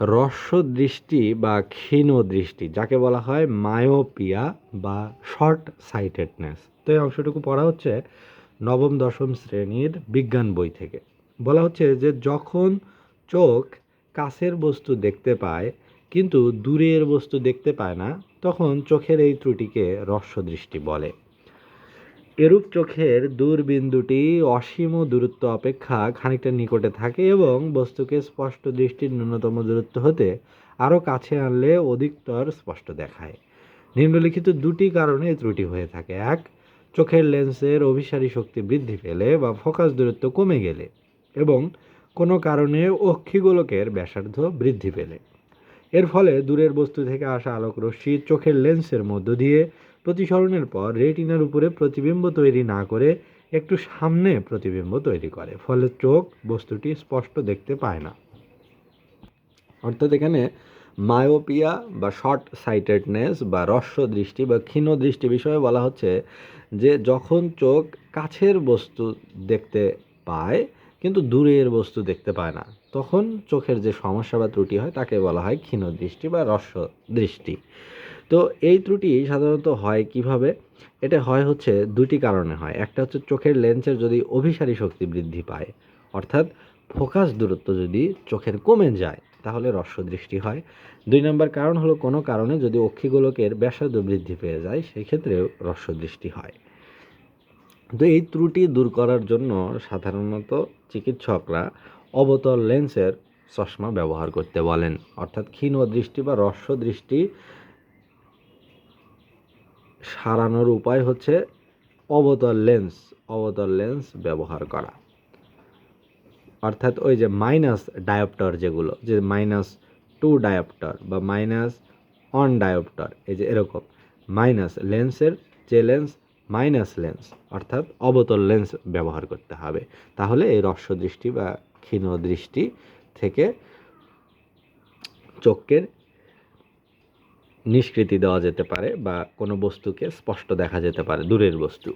হ্রস্ব দৃষ্টি বা ক্ষীণ দৃষ্টি যাকে বলা হয় মায়োপিয়া বা শর্ট সাইটেডনেস তো এই অংশটুকু পড়া হচ্ছে নবম, দশম শ্রেণির বিজ্ঞান বই থেকে। বলা হচ্ছে যে যখন চোখ কাছের বস্তু দেখতে পায়, কিন্তু দূরের বস্তু দেখতে পায় না, তখন চোখের এই ত্রুটিকে হ্রস্ব দৃষ্টি বলে। এরূপ চোখের দূরবিন্দুটি অসীম দূরত্ব অপেক্ষা খানিকটা নিকটে থাকে এবং বস্তুকে স্পষ্ট দৃষ্টির ন্যূনতম দূরত্ব হতে আরও কাছে আনলে অধিকতর স্পষ্ট দেখায়। নিম্নলিখিত দুটি কারণে ত্রুটি হয়ে থাকে। এক, চোখের লেন্সের অভিসারী শক্তি বৃদ্ধি পেলে বা ফোকাস দূরত্ব কমে গেলে এবং কোনো কারণে অক্ষিগোলকের ব্যাসার্ধ বৃদ্ধি পেলে। এর ফলে দূরের বস্তু থেকে আসা আলোক রশ্মি চোখের লেন্সের মধ্য দিয়ে প্রতিসরণের পর রেটিনার উপরে প্রতিবিম্ব তৈরি না করে একটু সামনে প্রতিবিম্ব তৈরি করে, ফলে চোখ বস্তুটি স্পষ্ট দেখতে পায় না। অর্থাৎ এখানে মায়োপিয়া বা শর্ট সাইটেডনেস বা হ্রস্ব দৃষ্টি বা ক্ষীণ দৃষ্টি বিষয়ে বলা হচ্ছে যে, যখন চোখ কাছের বস্তু দেখতে পায়, কিন্তু দূরের বস্তু দেখতে পায় না, তখন চোখের যে সমস্যা বা ত্রুটি হয়, তাকে বলা হয় ক্ষীণ দৃষ্টি বা হ্রস্ব দৃষ্টি তো এই ত্রুটি সাধারণত হয় কীভাবে? এটা হয় হচ্ছে দুটি কারণে হয়। একটা হচ্ছে চোখের লেন্সের যদি অভিসারী শক্তি বৃদ্ধি পায়, অর্থাৎ ফোকাস দূরত্ব যদি চোখের কমে যায়, তাহলে দৃষ্টি হয়। দুই নম্বর কারণ হলো কোনো কারণে যদি অক্ষিগোলকের ব্যাসার্ধ বৃদ্ধি পেয়ে যায়, সেক্ষেত্রেও দৃষ্টি হয়। তো এই ত্রুটি দূর করার জন্য সাধারণত চিকিৎসকরা অবতল লেন্সের চশমা ব্যবহার করতে বলেন। অর্থাৎ ক্ষীণ দৃষ্টি বা দৃষ্টি সারানোর উপায় হচ্ছে অবতল লেন্স অবতল লেন্স ব্যবহার করা। অর্থাৎ ওই যে মাইনাস ডায়োপ্টর যেগুলো, যে মাইনাস টু ডায়োপ্টর বা মাইনাস অন ডায়োপ্টর এই যে এরকম। মাইনাস লেন্সের যে লেন্স মাইনাস লেন্স অর্থাৎ অবতল লেন্স ব্যবহার করতে হবে। তাহলে এই হ্রস্ব দৃষ্টি বা ক্ষীণ দৃষ্টি থেকে চোখের নিষ্কৃতি দেওয়া যেতে পারে বা কোনো বস্তুকে স্পষ্ট দেখা যেতে পারে দূরের বস্তু।